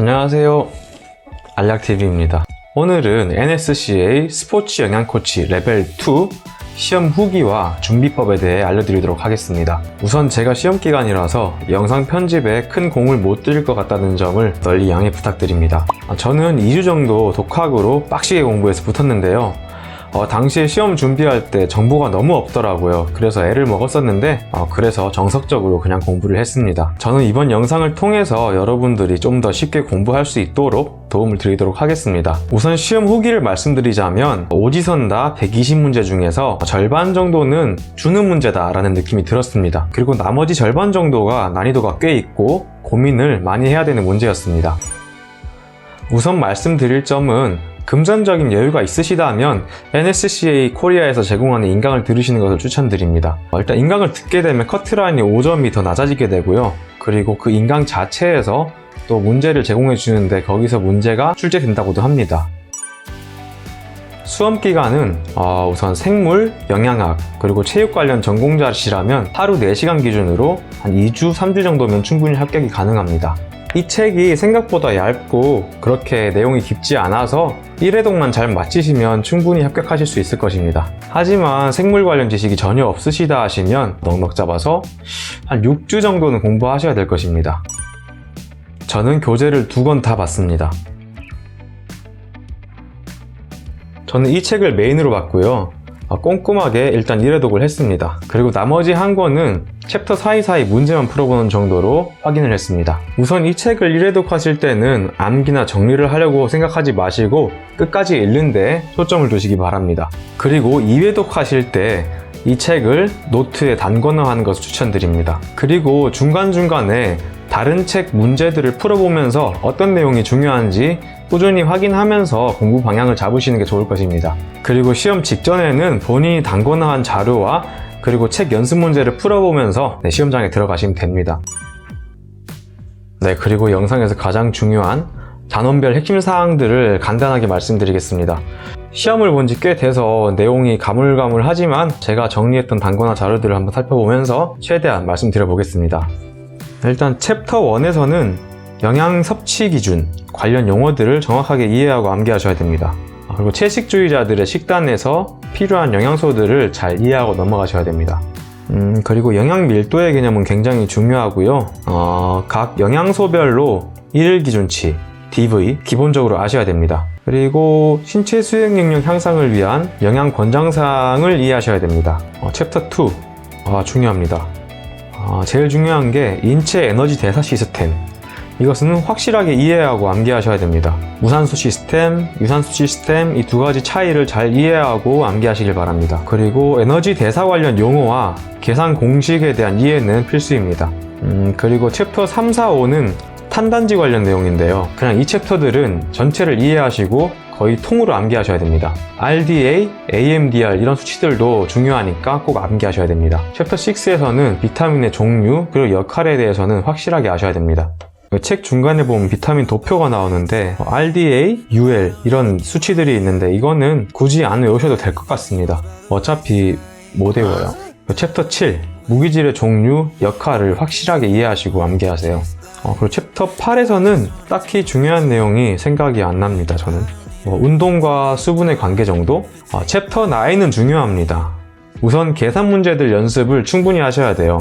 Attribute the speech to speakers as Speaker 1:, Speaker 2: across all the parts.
Speaker 1: 안녕하세요. 알약TV입니다. 오늘은 NSCA 스포츠 영양 코치 레벨 2 시험 후기와 준비법에 대해 알려드리도록 하겠습니다. 우선 제가 시험 기간이라서 영상 편집에 큰 공을 못 들일 것 같다는 점을 널리 양해 부탁드립니다. 아, 저는 2주 정도 독학으로 빡시게 공부해서 붙었는데요. 어, 당시에 시험 준비할 때 정보가 너무 없더라고요. 그래서 애를 먹었었는데, 어, 그래서 정석적으로 그냥 공부를 했습니다. 저는 이번 영상을 통해서 여러분들이 좀 더 쉽게 공부할 수 있도록 도움을 드리도록 하겠습니다. 우선 시험 후기를 말씀드리자면, 오지선 다 120문제 중에서 절반 정도는 주는 문제다라는 느낌이 들었습니다. 그리고 나머지 절반 정도가 난이도가 꽤 있고, 고민을 많이 해야 되는 문제였습니다. 우선 말씀드릴 점은 금전적인 여유가 있으시다면 NSCA 코리아에서 제공하는 인강을 들으시는 것을 추천드립니다. 어, 일단 인강을 듣게 되면 커트라인이 5점이 더 낮아지게 되고요. 그리고 그 인강 자체에서 또 문제를 제공해 주는데 거기서 문제가 출제된다고도 합니다. 수험 기간은 어, 우선 생물, 영양학, 그리고 체육 관련 전공자시라면 하루 4시간 기준으로 한 2주, 3주 정도면 충분히 합격이 가능합니다. 이 책이 생각보다 얇고 그렇게 내용이 깊지 않아서 1회독만 잘 마치시면 충분히 합격하실 수 있을 것입니다. 하지만 생물 관련 지식이 전혀 없으시다 하시면 넉넉 잡아서 한 6주 정도는 공부하셔야 될 것입니다. 저는 교재를 두 권 다 봤습니다. 저는 이 책을 메인으로 봤고요. 어, 꼼꼼하게 일단 1회독을 했습니다. 그리고 나머지 한 권은 챕터 사이사이 문제만 풀어보는 정도로 확인을 했습니다. 우선 이 책을 1회독 하실 때는 암기나 정리를 하려고 생각하지 마시고 끝까지 읽는데 초점을 두시기 바랍니다. 그리고 2회독 하실 때이 책을 노트에 단권화하는 것을 추천드립니다. 그리고 중간중간에 다른 책 문제들을 풀어보면서 어떤 내용이 중요한지 꾸준히 확인하면서 공부 방향을 잡으시는 게 좋을 것입니다. 그리고 시험 직전에는 본인이 단권화한 자료와 그리고 책 연습 문제를 풀어보면서 네, 시험장에 들어가시면 됩니다. 네, 그리고 영상에서 가장 중요한 단원별 핵심 사항들을 간단하게 말씀드리겠습니다. 시험을 본 지 꽤 돼서 내용이 가물가물하지만 제가 정리했던 단권화 자료들을 한번 살펴보면서 최대한 말씀드려 보겠습니다. 일단 챕터 1에서는 영양 섭취 기준 관련 용어들을 정확하게 이해하고 암기하셔야 됩니다. 아, 그리고 채식주의자들의 식단에서 필요한 영양소들을 잘 이해하고 넘어가셔야 됩니다. 음, 그리고 영양 밀도의 개념은 굉장히 중요하고요. 어, 각 영양소별로 일일 기준치, DV 기본적으로 아셔야 됩니다. 그리고 신체 수행 능력 향상을 위한 영양 권장사항을 이해하셔야 됩니다. 어, 챕터 2 아, 중요합니다. 아, 제일 중요한 게 인체 에너지 대사 시스템. 이것은 확실하게 이해하고 암기하셔야 됩니다. 무산소 시스템, 유산소 시스템 이 두 가지 차이를 잘 이해하고 암기하시길 바랍니다. 그리고 에너지 대사 관련 용어와 계산 공식에 대한 이해는 필수입니다. 음, 그리고 챕터 3, 4, 5는 탄단지 관련 내용인데요. 그냥 이 챕터들은 전체를 이해하시고 거의 통으로 암기하셔야 됩니다. RDA, AMDR 이런 수치들도 중요하니까 꼭 암기하셔야 됩니다. 챕터 6에서는 비타민의 종류 그리고 역할에 대해서는 확실하게 아셔야 됩니다. 책 중간에 보면 비타민 도표가 나오는데 RDA, UL 이런 수치들이 있는데 이거는 굳이 안 외우셔도 될 것 같습니다. 어차피 못 외워요. 챕터 7 무기질의 종류, 역할을 확실하게 이해하시고 암기하세요. 어, 그리고 챕터 8에서는 딱히 중요한 내용이 생각이 안 납니다, 저는. 뭐, 운동과 수분의 관계 정도? 어, 챕터 9은 중요합니다. 우선 계산 문제들 연습을 충분히 하셔야 돼요.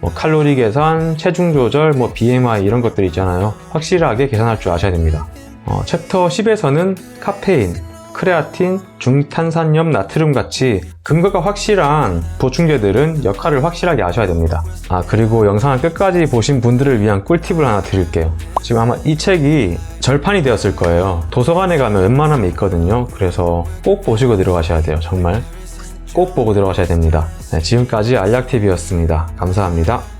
Speaker 1: 뭐 칼로리 계산, 체중 조절, 뭐 BMI 이런 것들 있잖아요. 확실하게 계산할 줄 아셔야 됩니다. 어, 챕터 10에서는 카페인, 크레아틴, 중탄산염, 나트륨 같이 근거가 확실한 보충제들은 역할을 확실하게 아셔야 됩니다. 아 그리고 영상을 끝까지 보신 분들을 위한 꿀팁을 하나 드릴게요. 지금 아마 이 책이 절판이 되었을 거예요. 도서관에 가면 웬만하면 있거든요. 그래서 꼭 보시고 들어가셔야 돼요. 정말 꼭 보고 들어가셔야 됩니다. 네, 지금까지 알약TV였습니다. 감사합니다.